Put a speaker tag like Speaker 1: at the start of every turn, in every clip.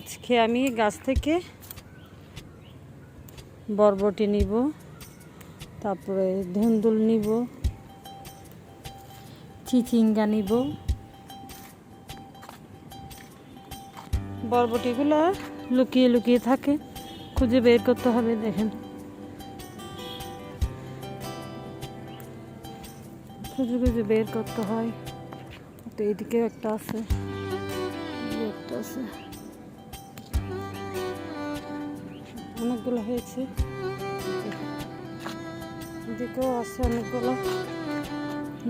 Speaker 1: আজকে আমি গাছ থেকে বরবটি নিব, তারপরে ধুন্দুল নিব, চিচিঙ্গা নিব। বরবটিগুলো লুকিয়ে লুকিয়ে থাকে, খুঁজে বের করতে হবে, দেখেন। খুঁজে খুঁজে বের করতে হয়। তো এইদিকেও একটা আছে একটা আছে। অনেকগুলো হয়েছে। এদিকেও আছে অনেকগুলো।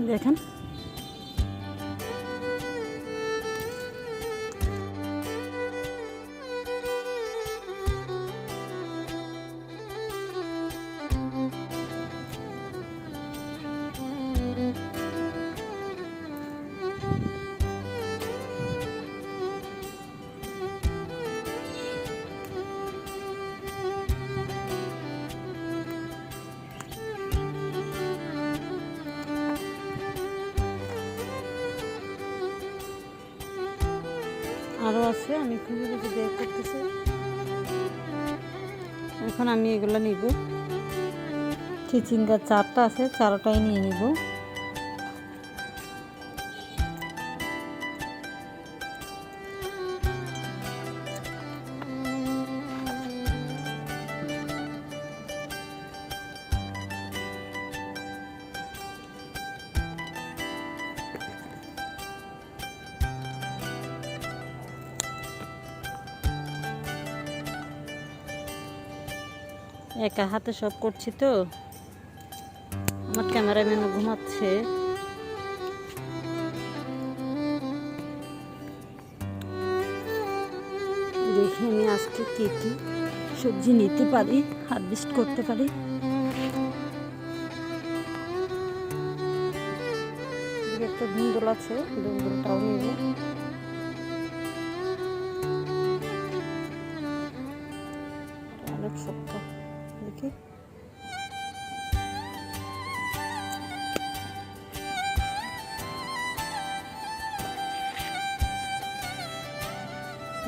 Speaker 1: দেখেন। আরও আছে, আমি খুঁজে খুঁজে বের করতেছি। এখন আমি এগুলো নিব। চিচিঙ্গার চারটা আছে, চারটাই নিয়ে নিব। একা হাতে সব করছি তো। আমার ক্যামেরাম্যানও ঘুমাচ্ছে। দেখি আমি আজকে কী কী সবজি নিতে পারি হারভেস্ট করতে পারি। একটা ধুন্দুল আছে ধুন্দুলটাও নিব।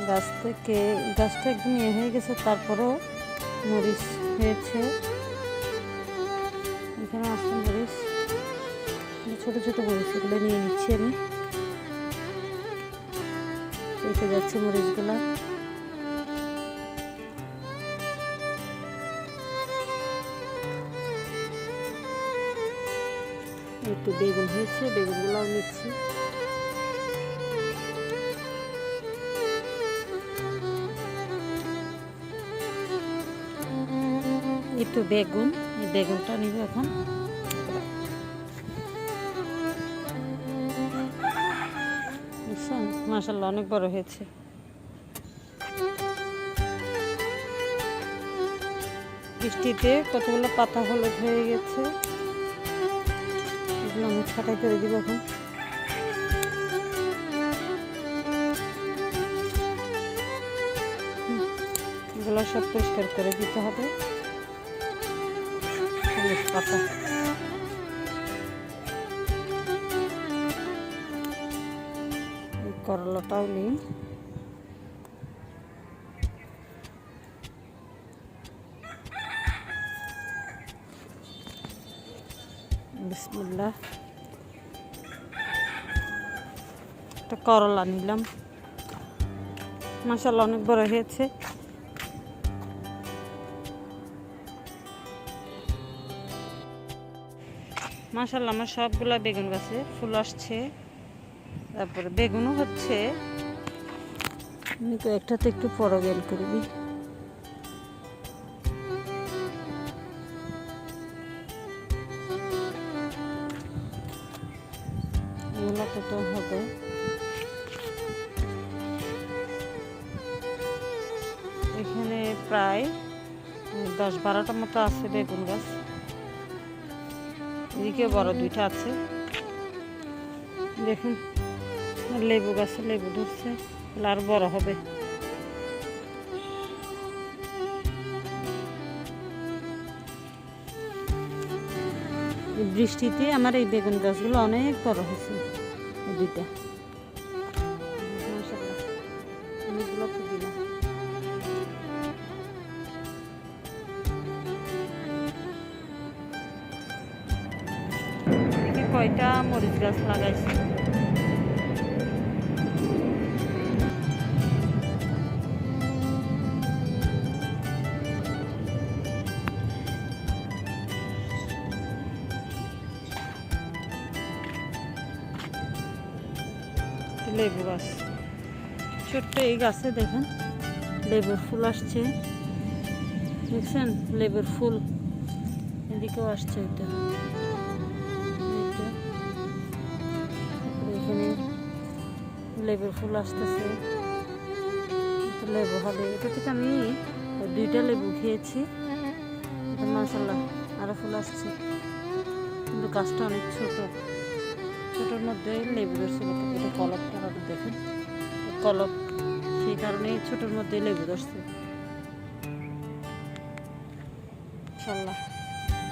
Speaker 1: গাছ থেকে গাছটা একদম ইয়ে হয়ে গেছে, তারপরেও মরিচ হয়েছে। এখানে আছে মরিচ। ছোট ছোট মরিচ এগুলো নিয়ে নিচ্ছি আমি। রেখে যাচ্ছে মরিচগুলা। একটু বেগুন হয়েছে, বেগুনগুলোও নিচ্ছি। একটু বেগুন বেগুনটা নিব এখন। মাসাল্লাহ অনেক বড় হয়েছে। বৃষ্টিতে কতগুলো পাতা হলুদ হয়ে গেছে। এগুলো আমি ছাটাই করে দিব এখন। এগুলো সব পরিষ্কার করে দিতে হবে। হলুদ পাতা এই করলাটাও নিই বিসমুল্লাহ একটা করলা নিলাম মাসাল্লাহ অনেক বড় হয়েছে মাসাল্লাহ আমার সবগুলা বেগুন গাছে ফুল আসছে। তারপরে বেগুনও হচ্ছে। তো একটাতে একটু পরবেল করবি এগুলো তো তো হবে। এখানে প্রায় দশ বারোটা মতো আছে বেগুন গাছ। এদিকে বড় দুইটা আছে। দেখুন, লেবু গাছে লেবু ধরছে আরও বড় হবে। বৃষ্টিতে আমার এই বেগুন গাছগুলো অনেক বড় হয়েছে দুইটা। অনেকগুলো ছয়টা মরিচ গাছ লাগাইছি? লেবু গাছ। ছোট্ট এই গাছে দেখেন, লেবুর ফুল আসছে। দেখছেন? লেবুর ফুল এদিকেও আসছে এটা লেবুর ফুল আসতেছে। লেবু হবে এটা থেকে আমি দুইটা লেবু খেয়েছি। মাসাল্লাহ আরও ফুল আসছে। কিন্তু গাছটা অনেক ছোট। ছোটোর মধ্যে লেবু ধরছিল কিন্তু এটা কলপ করাটা দেখেন। কলপ, সেই কারণে ছোটোর মধ্যে লেবু ধরছে। মাসাল্লাহ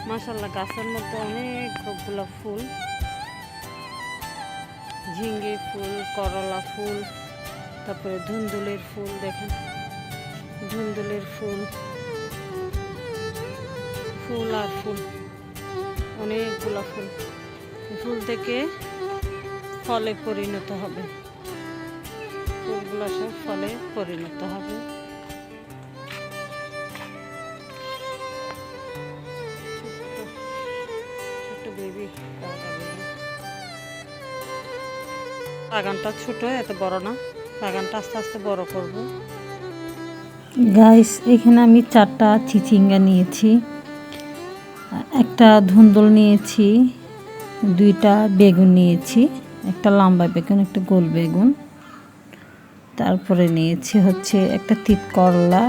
Speaker 1: মাসাল্লাহ গাছের মধ্যে অনেকগুলো ফুল। ঝিঙ্গে ফুল, করলা ফুল, তারপরে ধুন্দুলের ফুল দেখেন। ধুন্দুলের ফুল ফুল আর ফুল, অনেকগুলো ফুল। ফুল থেকে ফলে পরিণত হবে। ফুলগুলো সব ফলে পরিণত হবে। বাগানটা ছোট, এত বড় না। বাগানটা আস্তে আস্তে বড় করব।
Speaker 2: গাইস এখানে আমি চারটা চিচিঙ্গা নিয়েছি, একটা ধুন্দল নিয়েছি, দুইটা বেগুন নিয়েছি, একটা লম্বা বেগুন, একটা গোল বেগুন। তারপরে নিয়েছি হচ্ছে একটা তিত করলা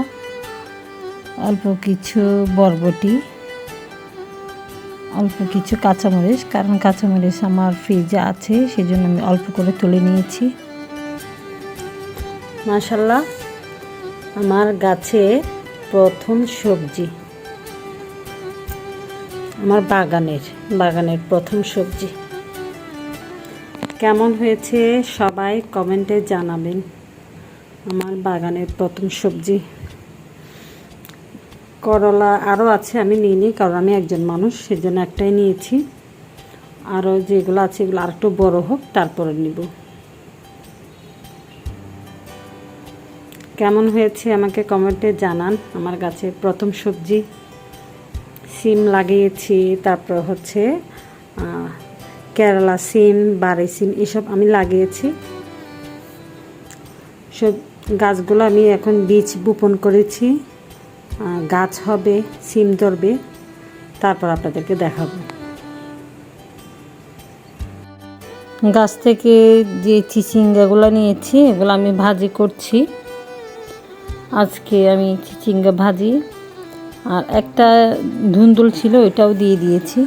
Speaker 2: অল্প কিছু বরবটি। অল্প কিছু কাঁচামরিচ, কারণ কাঁচামরিচ আমার ফ্রিজে আছে সেই জন্য আমি অল্প করে তুলে নিয়েছি।
Speaker 1: মাশাল্লাহ আমার গাছে প্রথম সবজি। আমার বাগানের বাগানের প্রথম সবজি। কেমন হয়েছে সবাই কমেন্টে জানাবেন। আমার বাগানের প্রথম সবজি। করলা আরও আছে, আমি নিইনি কারণ আমি একজন মানুষ, সেজন্য একটাই নিয়েছি। আরও যেগুলো আছে, এগুলো আরেকটু বড় হোক, তারপরে নিব। কেমন হয়েছে আমাকে কমেন্টে জানান। আমার গাছে প্রথম সবজি সিম লাগিয়েছি, তারপর হচ্ছে কেরালা সিম বাড়ি সিম, এসব আমি লাগিয়েছি। সব গাছগুলো আমি এখন বীজ বপন করেছি। গাছ হবে, সিম ধরবে, তারপর আপনাদেরকে দেখাবো।
Speaker 2: গাছ থেকে যে চিচিঙ্গাগুলো নিয়েছি, এগুলো আমি ভাজি করছি। আজকে আমি চিচিঙ্গা ভাজি। আর একটা ধুন্দুল ছিল এটাও দিয়ে দিয়েছি।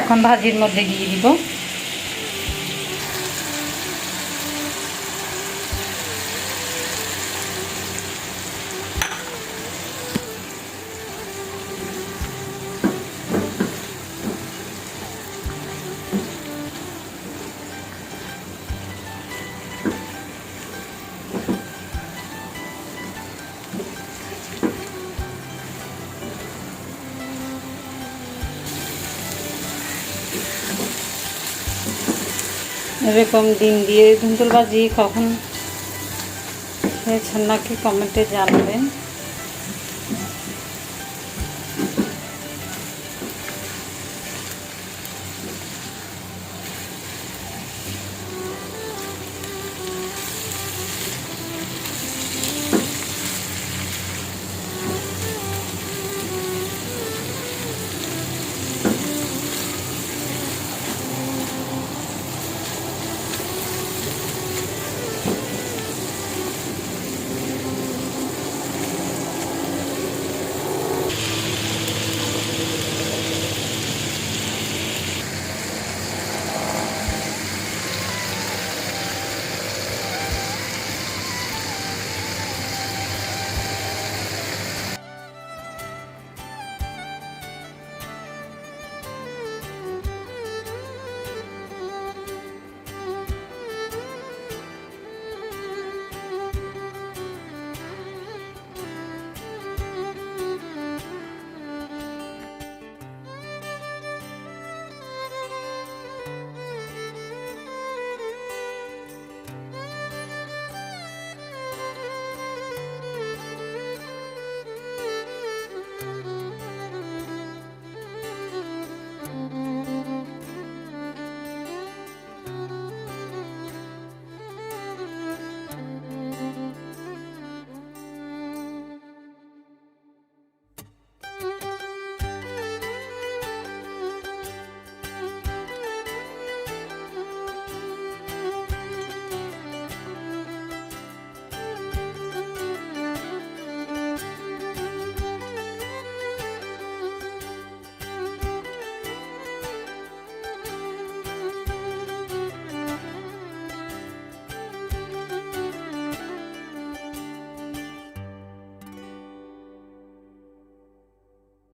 Speaker 2: এখন ভাজির মধ্যে দিয়ে দিব। এরকম ডিম দিয়ে ধুন্দুল বাজি কখন? হয়েছেন নাকি কমেন্টে জানাবেন।